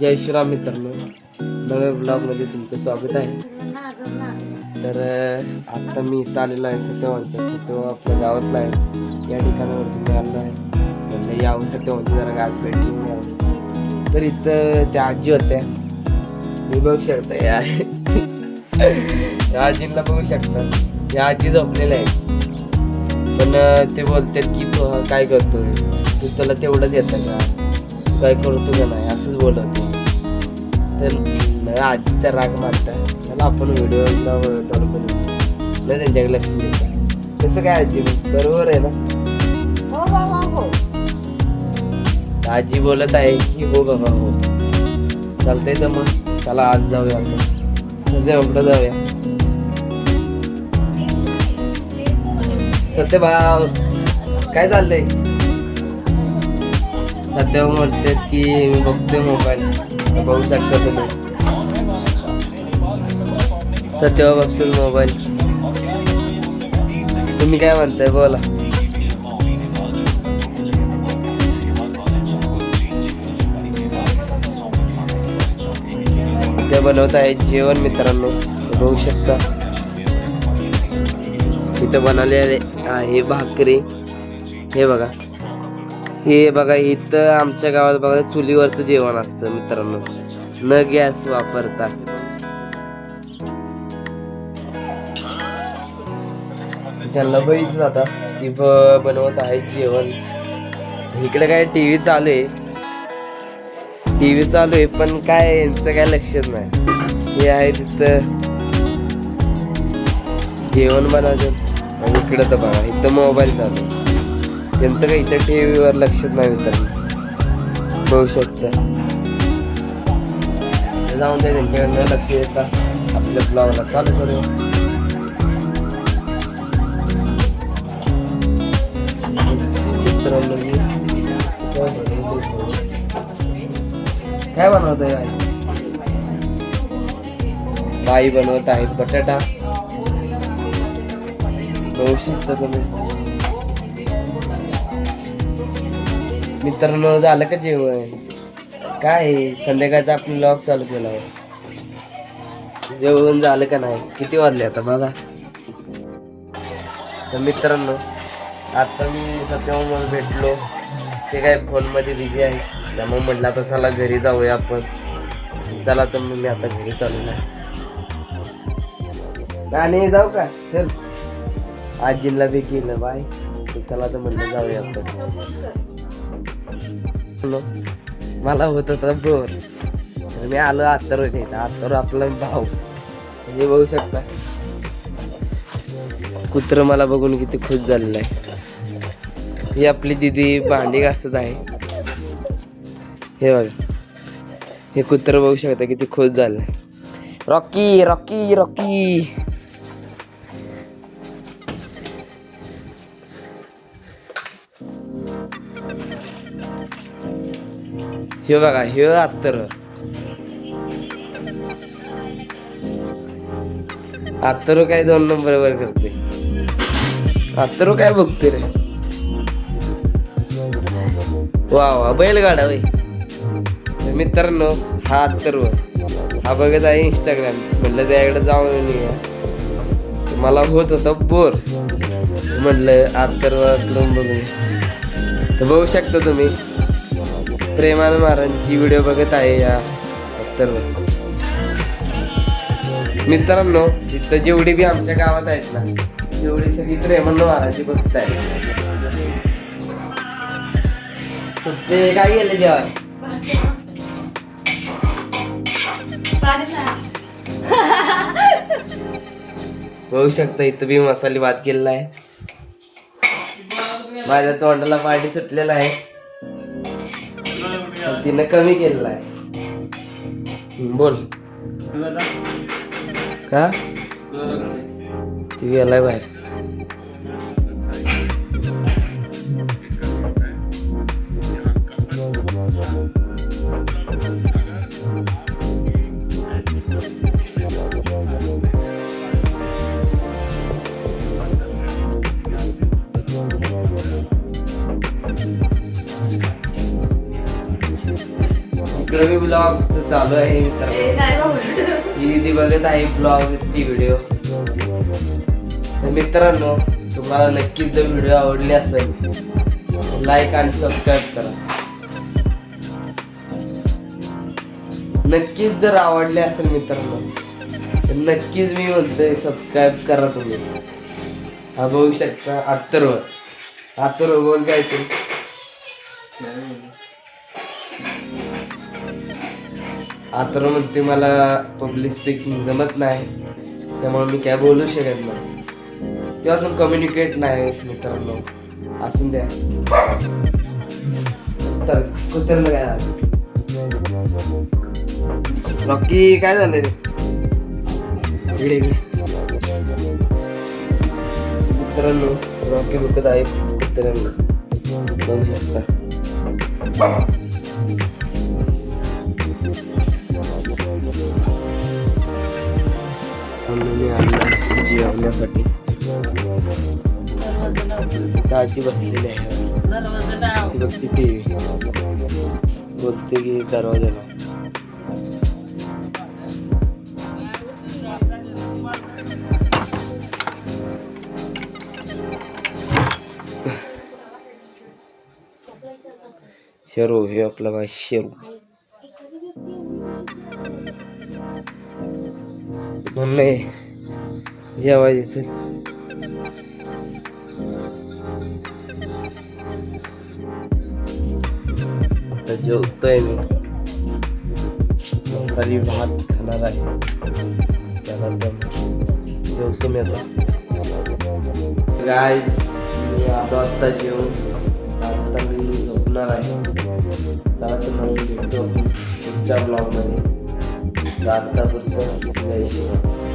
जय श्रीराम मित्रांनो. नव्या ब्लॉगमध्ये तुमचं स्वागत आहे. तर आत्ता मी इथं आलेलो आहे सत्यवांच्या. सत्यवा आपल्या गावातला आहे. या ठिकाणावरती मी आलो आहे. म्हणलं यावं सत्यवांची जरा गाठ भेट यावं. तर इथं त्या आजी होत्या मी बघू शकता या. आजीला बघू शकता. या आजी झोपलेल्या आहे पण ते बोलतात की तू हा काय करतोय? तू तुला तेवढंच येतं का? काय करतो का नाही? असंच बोलत तर आजीचा राग मारता त्याला आपण व्हिडिओला चालू करू. न त्यांच्याकडे लक्ष देता कसं काय आजी? बरोबर आहे ना? तर आजी बोलत आहे की हो बाबा हो. चालतंय तर मग. चला आज जाऊया आपण. सध्या सत्य भाव काय चाललंय? सध्या म्हणतात की मी बघतोय मोबाईल. बघू शकता तुम्ही. सध्या बघतोय मोबाईल. तुम्ही काय म्हणताय? बोला. ते बनवत आहे जेवण मित्रांनो. बघू शकता. इथं बनवलेले आहे भाकरी. हे बघा. हे बघा इथं आमच्या गावात बघा चुलीवरचं जेवण असतं मित्रांनो. न गॅस वापरता. त्यांना बघितलं आता ती बनवत आहे जेवण. इकडे काय टी व्ही चालू आहे. टी व्ही चालू आहे पण काय यांचं काय लक्षच नाही. हे आहे तिथं. जेवण बनवायचं आणि इकडं तर बघा इथं मोबाईल चालू त्यांचं काही इथं टी व्हीवर लक्षच नाही मित्रांनो होऊ शकता. जाऊन ते त्यांच्याकडनं लक्ष देता. आपल्या ब्लॉगला चालू करू काय बनवत आहे बाई बनवत आहेत बटाटा. बघू शकता मित्रांनो झालं का जेवण? काय? आहे? संध्याकाळचा आपण लॉक चालू केला. आहे जेवण झालं का नाही? किती वाजले आता बघा. तर मित्रांनो आता मी सत्यमोल भेटलो. ते काय फोनमध्ये बिझी आहे. त्यामुळे म्हटलं आता चला घरी जाऊया आपण. चला तर मग मी आता घरी चालू नाही आणि जाऊ का? चल. आजीला बी केलं बाय. चला तर म्हणलं जाऊया आपण. हॅलो. मला होत होता बोर. मी आलो आत्तर होते आत्तर आपला भाऊ. हे बघू शकता. कुत्र मला बघून किती खुश झालेलं आहे. ही आपली दिदी भांडी घासत आहे. हे बघा. हे कुत्र बघू शकता किती खुश झालंय रॉकी रॉकी रॉकी. हे बघा हे अत्तर अत्तर काय दोन नंबर वर करते. अत्तर काय बघते रे. वा वा बैलगाडा वय मित्रांनो हा अत्तर हा बघत आहे इंस्टाग्राम म्हटलं त्याकडे जाऊन येऊया. मला होत होता बोर. म्हटलं अत्तरवर बघून तर बघू शकता तुम्ही. प्रेमान महाराजांची व्हिडिओ बघत आहे या तर मित्रांनो इथं जेवढी बी आमच्या गावात आहेत ना तेवढी सगळी प्रेमान महाराजी बघत आहे ते काय गेले जेव्हा? बघू शकता इथं बी मसाले भात केलेला आहे. माझ्या तोंडाला पाणी सुटलेला आहे. तिनं कमी केलेला आहे. बोल. का? ती गेलाय बाहेर. इकडे मी ब्लॉग चालू आहे मित्रांनो. ही दीदी बघत आहे ब्लॉगची व्हिडिओ तर मित्रांनो तुम्हाला नक्कीच जर व्हिडिओ आवडली असेल लाईक आणि सबस्क्राईब करा. नक्कीच जर आवडले असेल मित्रांनो तर नक्कीच मी म्हणतोय सबस्क्राईब करा तुम्ही. हा बघू शकता अत्तरव अत्तरव बोल काय ते? आता म्हणते मला पब्लिक स्पीकिंग जमत नाही. त्यामुळे मी काय बोलू शकत नाही. ते अजून कम्युनिकेट नाही मित्रांनो. असून द्या. तर कुत्र्याला काय रॉकी काय झालं रे मित्रांनो रॉकी बघत आहे कुत्र्यांना. बघू शकता. जेवण्यासाठी. आजी बसलेली आहे ती बघते टी बोलते की दरवाजाला. शेरू हे आपला बाय शेरू. मम्मी जेवायचं आता जेवतोय मी. मसाली भात खाणार आहे. त्यानंतर जेवतो मी आता. गाय मी आलो आत्ता जेवून. आता मी झोपणार आहे. चला तर मग भेटतो आपण पुढच्या ब्लॉगमध्ये आत्तापुरतं जय शिवाय